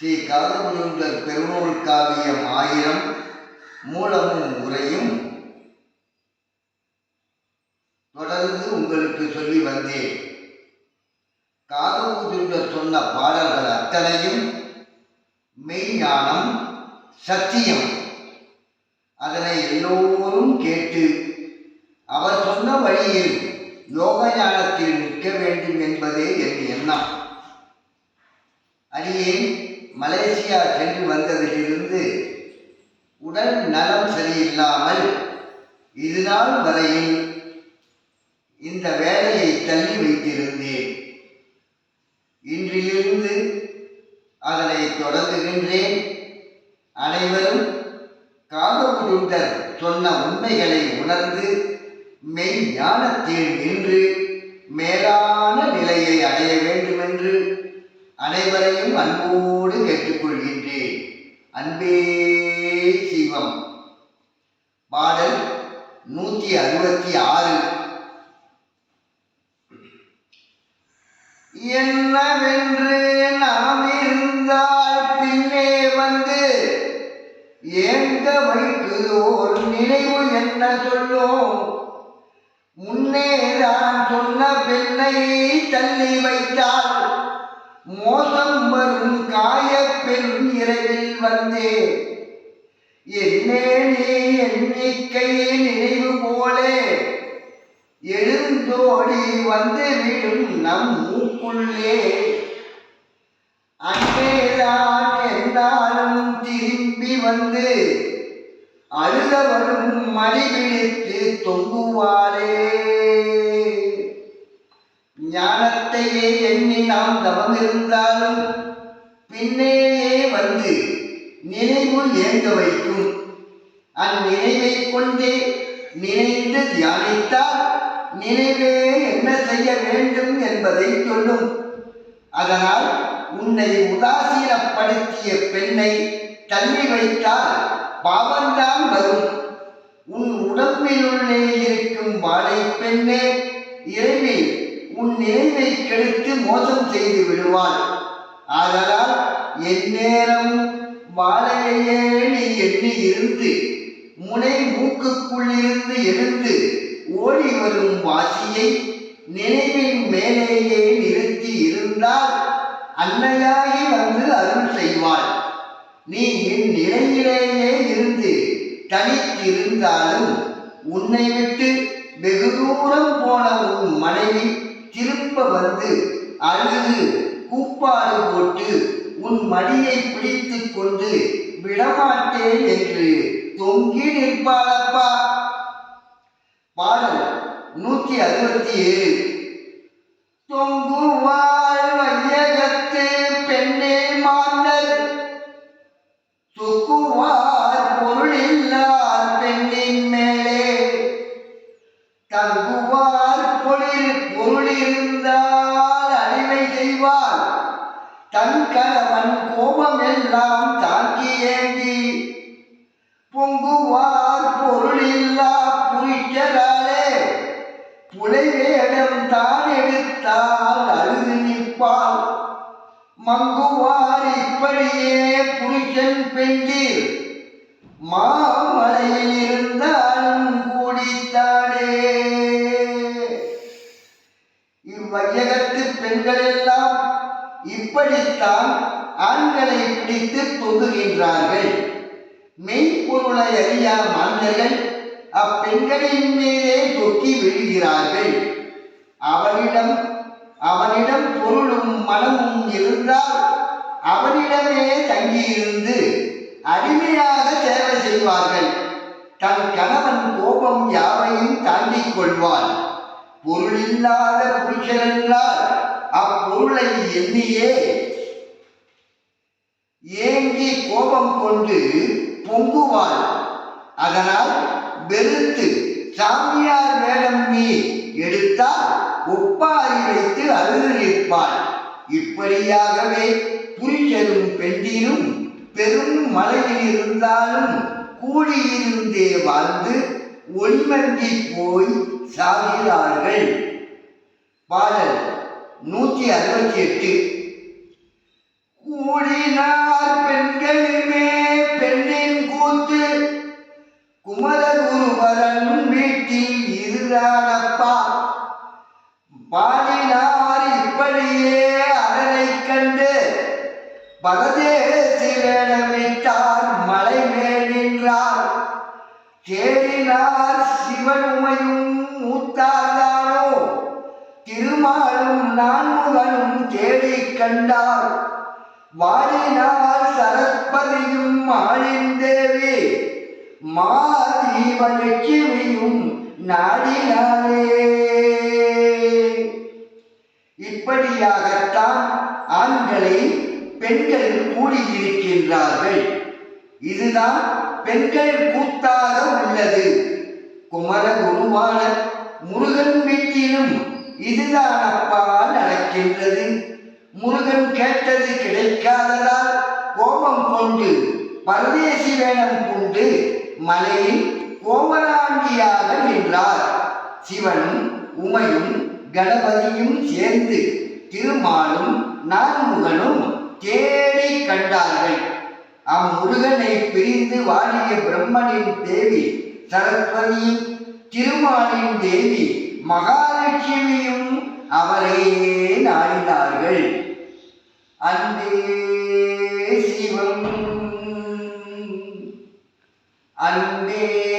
ஸ்ரீ காதமுதுண்டர் பெருநூல் காவியம் ஆயிரம் மூலமும் உரையும் தொடர்ந்து உங்களுக்கு சொல்லி வந்தேன். காதமுதுண்டர் சொன்ன பாடல்கள் அத்தனையும் மெய்ஞானம் சத்தியம். அதனை எல்லோரும் கேட்டு அவர் சொன்ன வழியில் யோக ஞானத்தில் நிற்க வேண்டும் என்பதே என் எண்ணம். அடியேன் மலேசியா சென்று வந்ததிலிருந்து உடல் நலம் சரியில்லாமல் இது நாள் வரையில் இந்த வேலையை தள்ளி வைத்திருந்தேன். இன்றிலிருந்து அதனை தொடங்குகின்றேன் அனைவரும் காதகுடுண்டர் சொன்ன உண்மைகளை உணர்ந்து மெய் ஞானத்தில் நின்று மேலான நிலையை அடைய வேண்டுமென்று அனைவரையும் அன்போடு கேட்டுக்கொள்கின்றேன். அன்பே சிவம். பாடல் நூற்றி அறுபத்தி ஆறு என்னவென்று நாம் இருந்தால் பின்னே வந்து ஏங்க வைக்குதோர் நினைவு என்ன சொல்லும்? முன்னே தான் சொன்ன பெண்ணை தள்ளி வைத்தால் மோசம் வரும் காய பெரும் இரவில் வந்தே. என்னே நீ எண்ணிக்கை நினைவு போலே. எழுந்தோடி வந்து விடும் நம் மூக்குள்ளே. அன்பேதான் என்றாலும் திரும்பி வந்து அழுதவரும் மடி பிடித்து தொங்குவாளே ஞானத்தையே எண்ணி நாம் தவம் இருந்தாலும் பின்னேயே வந்து நினைவு ஏங்க வைக்கும். அந்நினைவை கொண்டே நினைந்து தியானித்தால் நினைவே என்ன செய்ய வேண்டும் என்பதை சொல்லும். அதனால் உன்னை உதாசீனப்படுத்திய பெண்ணை தள்ளி வைத்தால் பாவம்தான் வரும். உன் உடம்பினுள்ளே இருக்கும் வாழை பெண்ணே இறைவி நேர்மை கெடுத்து மோசம் செய்து விடுவாள் ஆதலால் எந்நேரம் வாழையே நீ எண்ணி இருந்து முனை மூக்குக்குள்ளிருந்து எழுந்து ஓடி வரும் வாசியை நினைவின் மேலேயே நிறுத்தி இருந்தால் அன்னையாகி வந்து அருள் செய்வாள் நீ என் நிலையிலேயே இருந்து தனித்திருந்தாலும் உன்னை விட்டு வெகு தூரம் போன உன் மனைவி திரும்ப வந்து அழுது கூப்பாடு போட்டு உன் மடியை பிடித்துக் கொண்டு விடமாட்டேன் என்று தொங்கி நிற்பாளப்பா. பாடல் நூற்றி அறுபத்தி ஏழு. தொங்குவா பொருளிருந்தால் செய்வார் தன் கணவன் கோபம் எல்லாம் தாக்கி ஏந்தி பொங்குவார் பொருளில்லா புரிச்சலாலே புலைவேடம் தான் எடுத்தால் அழுது நிற்பாள். மங்குவார் இப்படியே புருஷன் பெண்டீர் மாமலையில் இருந்தாலும் கூடித்தாடே இவ்வையகத்து பெண்கள் எல்லாம் இப்படித்தான் ஆண்களை பிடித்து தொங்குகின்றார்கள் மெய்ப்பொருளை அறியா மாந்தர்கள் அப்பெண்களின் மேலே தொக்கி விழுகிறார்கள். அவனிடம் அவனிடம் பொருளும் மனமும் இருந்தால் அவனிடமே தங்கியிருந்து அடிமையாக சேவை செய்வார்கள். தன் கணவன் கோபம் யாவையும் தாங்கிக் கொள்வாள் பொருளில்லாத புருஷனென்றால் அப்பொருளை எண்ணியே. ஏங்கி கோபம் கொண்டு பொங்குவாள். அதனால் வெறுத்து சாமியார் வேடம் நீ எடுத்தால் ஒப்பாரி வைத்து அழுது நிற்பாள். இப்படியாகவே புரிஷரும் பெண்டிரும் பெரும் மலையில் இருந்தாலும் கூடியிருந்தே வாழ்ந்து ஒளிமங்கி போய் சாகிறார்கள் பாடல் நூற்றி அறுபத்தி எட்டு. கூடினார் பெண்களுமே பெண்ணின் கூத்து. குமரகுருவரன் வீட்டில் இருந்தானப்பா பாடினார் இப்படியே அரணை கண்டு. பரதேசிரமிட்டார் மலை மேல் நின்றார். தேடினார் சிவனுமையும் மூத்தார்தானோ திருமாலும் நான்முகனும் தேடிக் கண்டார். வாடினார் சரஸ்பதியும் மாலிந்தேவி மாதீவலட்சுமியும் நாடினாரே. இப்படியாகத்தான் ஆண்களை பெண்கள் கூடியிருக்கின்றார்கள். இதுதான் பெண்கள் கூத்தாக உள்ளது. குமர குருவான முருகன் வீட்டிலும் இதுதான் அப்பா நடக்கின்றது. முருகன் கேட்டது கிடைக்காததால் கோபம் கொண்டு பரதேசி வேடம் கொண்டு மலையில் கோமராண்டியாக நின்றார். சிவனும் உமையும் கணபதியும் சேர்ந்து திருமாலும் நான்முகனும் தேடி கண்டார்கள். அம்முருகனை பிரிந்து வாழிய பிரம்மனின் தேவி சரஸ்வதியும் திருமாலின் தேவி மகாலட்சுமியும் அவரையே நாடினார்கள். அன்பே சிவம். அன்பே